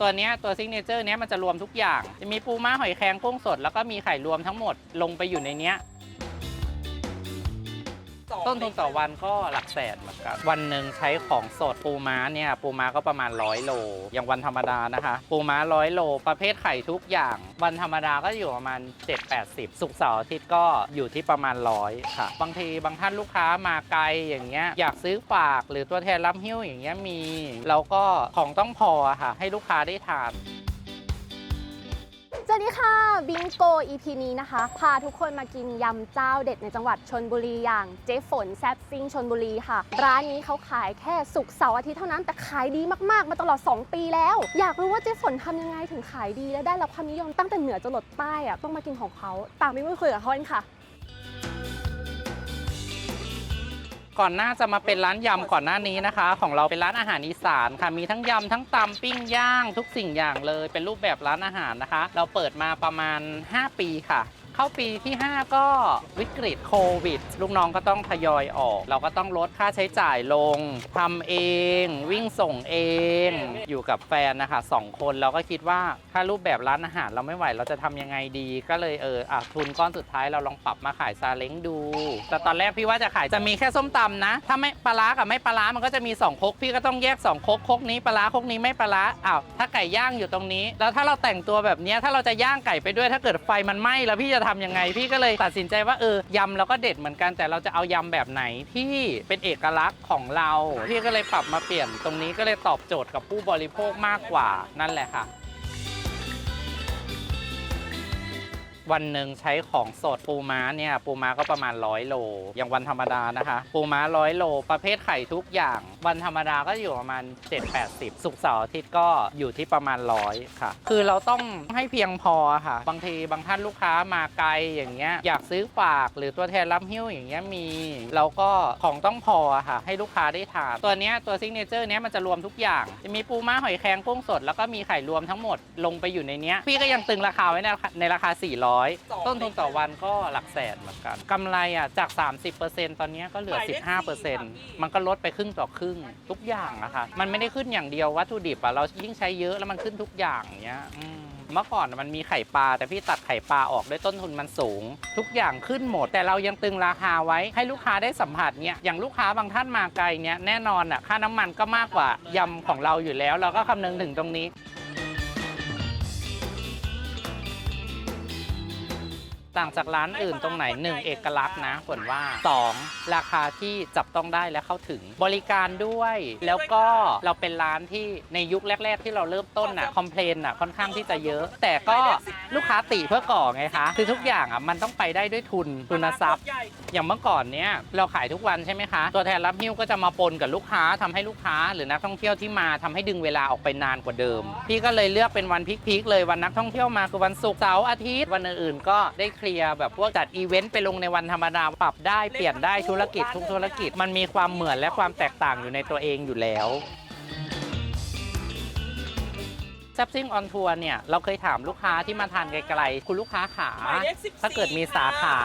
ตัวนี้ตัวซิกเนเจอร์เนี้ยมันจะรวมทุกอย่าง จะมีปูม้าหอยแครงกุ้งสด แล้วก็มีไข่รวมทั้งหมดลงไปอยู่ในเนี้ย ต้นทุนต่อวันก็หลักแสนเหมือนกันวันหนึ่งใช้ของสดปูม้าเนี่ยปูม้าก็ประมาณร้อยโล อย่างวันธรรมดานะคะ ปูม้าร้อยโล ประเภทไข่ทุกอย่าง วันธรรมดาก็อยู่ประมาณ 7-80 สุกเสาร์อาทิตย์ก็อยู่ที่ประมาณร้อยค่ะ บางทีบางท่านลูกค้ามาไกลอย่างเงี้ยอยากซื้อฝากหรือตัวแทนรับหิ้วอย่างเงี้ยมี แล้วก็ของต้องพอค่ะ ให้ลูกค้าได้ทาน สวัสดีค่ะบิงโก EP นี้นะคะ พาทุกคนมากินยำเจ้าเด็ดในจังหวัดชนบุรีอย่างเจ๊ฝนแซบซิงชนบุรีค่ะ ร้านนี้เขาขายแค่สุกร์เสาร์อาทิตย์เท่านั้นแต่ขายดีมากๆ มาตลอด 2 ปีแล้ว อยากรู้ว่าเจ๊ฝนทำยังไงถึงขายดีและได้รับความนิยมตั้งแต่เหนือจรดใต้อะต้องมากินของเขาตามไปพูดคุยกับเขากันค่ะ ก่อนหน้าจะมาเป็นร้านยำก่อนหน้านี้นะคะ ของเราเป็นร้านอาหารอีสานค่ะมีทั้งยำทั้งตำปิ้งย่างทุกสิ่งอย่างเลย เป็นรูปแบบร้านอาหารนะคะ เราเปิดมาประมาณ 5 ปีค่ะ เข้าปีที่ 5 ก็วิกฤตโควิด ลูกน้องก็ต้องทยอยออก เราก็ต้องลดค่าใช้จ่ายลงทำเอง วิ่งส่งเอง อยู่กับแฟนนะคะสองคนเราก็คิดว่าถ้ารูปแบบร้านอาหารเราไม่ไหวเราจะทำยังไงดี ก็เลยเอออะทุนก้อนสุดท้ายเราลองปรับมาขายซาเล้งดู แต่ตอนแรกพี่ว่าจะขายจะมีแค่ส้มตำนะ ถ้าไม่ปลาร้ากับไม่ปลาร้ามันก็จะมีสองคกพี่ก็ต้องแยกสองคกคกนี้ปลาร้าคกนี้ไม่ปลาร้าอ้าวถ้าไก่ย่างอยู่ตรงนี้ แล้วถ้าเราแต่งตัวแบบนี้ถ้าเราจะย่างไก่ไปด้วยถ้าเกิดไฟมันไหม้แล้วพี่จะทำยังไง พี่ก็เลยตัดสินใจว่าเออยำเราก็เด็ดเหมือนกันแต่เราจะเอายำแบบไหนที่เป็นเอกลักษณ์ของเรา พี่ก็เลยปรับมาเปลี่ยนตรงนี้ก็เลยตอบโจทย์กับผู้บริโภคมากกว่านั่นแหละค่ะ วันหนึ่งใช้ของสดปูม้าเนี่ยปูม้าก็ประมาณร้อยโล อย่างวันธรรมดานะคะ ปูม้าร้อยโล ประเภทไข่ทุกอย่าง วันธรรมดาก็อยู่ประมาณ 7-80 สุกเสาร์อาทิตย์ก็อยู่ที่ประมาณร้อยค่ะ คือเราต้องให้เพียงพอค่ะ บางทีบางท่านลูกค้ามาไกลอย่างเงี้ยอยากซื้อฝากหรือตัวแทนรับหิ้วอย่างเงี้ยมีแล้วก็ของต้องพอค่ะ ให้ลูกค้าได้ทานตัวเนี้ยตัวซิกเนเจอร์เนี้ยมันจะรวมทุกอย่าง จะมีปูม้าหอยแครงกุ้งสด แล้วก็มีไข่รวมทั้งหมดลงไปอยู่ในเนี้ยพี่ก็ยังตึงราคาไว้ในราคาในราคา400 ต้นทุนต่อวันก็หลักแสนเหมือนกันกำไรอะจาก 30%ตอนเนี้ยก็เหลือ 15%มันก็ลดไปครึ่งต่อครึ่งทุกอย่างอะค่ะมันไม่ได้ขึ้นอย่างเดียววัตถุดิบอะเรายิ่งใช้เยอะแล้วมันขึ้นทุกอย่างเนี้ยอืม เมื่อก่อนมันมีไข่ปลา แต่พี่ตัดไข่ปลาออกด้วยต้นทุนมันสูง ทุกอย่างขึ้นหมด แต่เรายังตึงราคาไว้ให้ลูกค้าได้สัมผัสเนี่ยอย่างลูกค้าบางท่านมาไกลเนี่ยแน่นอนอะค่าน้ำมันก็มากกว่ายำของเราอยู่แล้ว เราก็คำนึงถึงตรงนี้ ต่างจากร้านอื่นตรงไหนหนึ่งเอกลักษณ์นะฝนว่า 2. ราคาที่จับต้องได้และเข้าถึงบริการด้วย แล้วก็เราเป็นร้านที่ในยุคแรก ๆ ที่เราเริ่มต้นน่ะคอมเพลนน่ะค่อนข้างที่จะเยอะ แต่ก็ลูกค้าติเพื่อก่อไงคะคือทุกอย่างอะมันต้องไปได้ด้วยทุนทุนทรัพย์ อย่างเมื่อก่อนเนี้ยเราขายทุกวันใช่ไหมคะ ตัวแทนรับหิ้วก็จะมาปนกับลูกค้าทำให้ลูกค้า หรือนักท่องเที่ยวที่มาทำให้ดึงเวลาออกไปนานกว่าเดิม พี่ก็เลยเลือกเป็นวันพีคๆเลยวันนักท่องเที่ยวมาคือวันศุกร์เสาร์อาทิตย์วันอื่นๆก็ได้เคลียร์แบบพวกจัดอีเวนต์ไปลงในวันธรรมดาปรับได้เปลี่ยนได้ธุรกิจทุกธุรกิจมันมีความเหมือนและความแตกต่างอยู่ในตัวเองอยู่แล้วแซบซิ่งออนทัวร์เนี่ย เราเคยถามลูกค้าที่มาทานไกลๆ คุณลูกค้าขาหมายเลข14ถ้าเกิดมีสาขา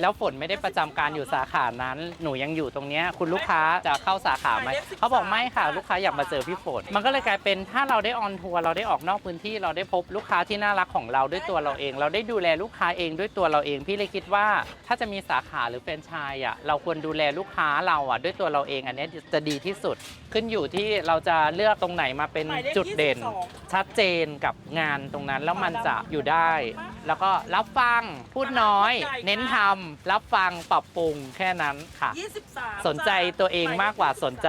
แล้วฝนไม่ได้ประจำการอยู่สาขานั้น หนูยังอยู่ตรงเนี้ยคุณลูกค้าจะเข้าสาขาไหมหมายเลข13เขาบอกไม่ค่ะ ลูกค้าอยากมาเจอพี่ฝน มันก็เลยกลายเป็นถ้าเราได้ออนทัวร์เราได้ออกนอกพื้นที่เราได้พบลูกค้าที่น่ารักของเราด้วยตัวเราเอง เราได้ดูแลลูกค้าเองด้วยตัวเราเอง พี่เลยคิดว่า ถ้าจะมีสาขาหรือแฟรนไชส์อะเราควรดูแลลูกค้าเราอะด้วยตัวเราเองอันเนี้ยจะดีที่สุด ขึ้นอยู่ที่เราจะเลือกตรงไหนมาเป็นหมายเลขจุดเด่น22ชัดเจนกับงานตรงนั้นแล้วมันจะอยู่ได้ แล้วก็รับฟังพูดน้อย เน้นทำรับฟังปรับปรุงแค่นั้นค่ะ 23 สนใจตัวเองมากกว่าสนใจ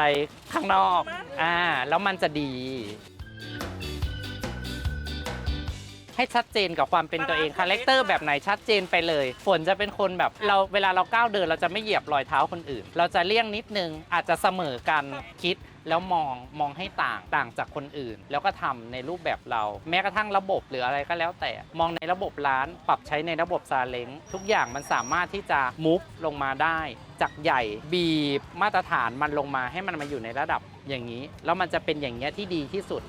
ข้างนอกอ่าแล้วมันจะดี ให้ชัดเจนกับความเป็นตัวเองคาแรคเตอร์แบบไหนชัดเจนไปเลย ฝนจะเป็นคนแบบเราเวลาเราก้าวเดิน เราจะไม่เหยียบรอยเท้าคนอื่น เราจะเลี่ยงนิดนึงอาจจะเสมอกันคิด แล้วมองมองให้ต่างต่างจากคนอื่น แล้วก็ทำในรูปแบบเรา แม้กระทั่งระบบหรืออะไรก็แล้วแต่ มองในระบบร้าน ปรับใช้ในระบบซาเล้งทุกอย่างมันสามารถที่จะมุฟลงมาได้ จากใหญ่บีบมาตรฐานมันลงมาให้มันมาอยู่ในระดับอย่างนี้ แล้วมันจะเป็นอย่างเงี้ยที่ดีที่สุด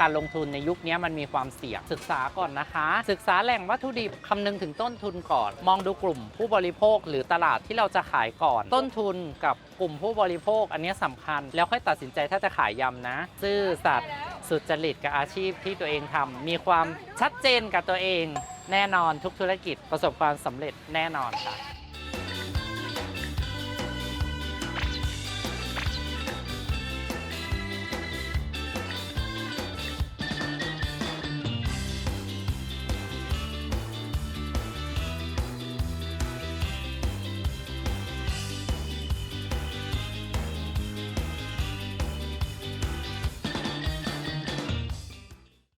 การลงทุนในยุคนี้มันมีความเสี่ยงศึกษาก่อนนะคะ ศึกษาแหล่งวัตถุดิบคำนึงถึงต้นทุนก่อน มองดูกลุ่มผู้บริโภคหรือตลาดที่เราจะขายก่อน ต้นทุนกับกลุ่มผู้บริโภค อันนี้สำคัญ แล้วค่อยตัดสินใจถ้าจะขายยำนะ ซื่อสัตย์สุจริตกับอาชีพที่ตัวเองทำมีความชัดเจนกับตัวเอง แน่นอนทุกธุรกิจประสบความสำเร็จแน่นอนค่ะ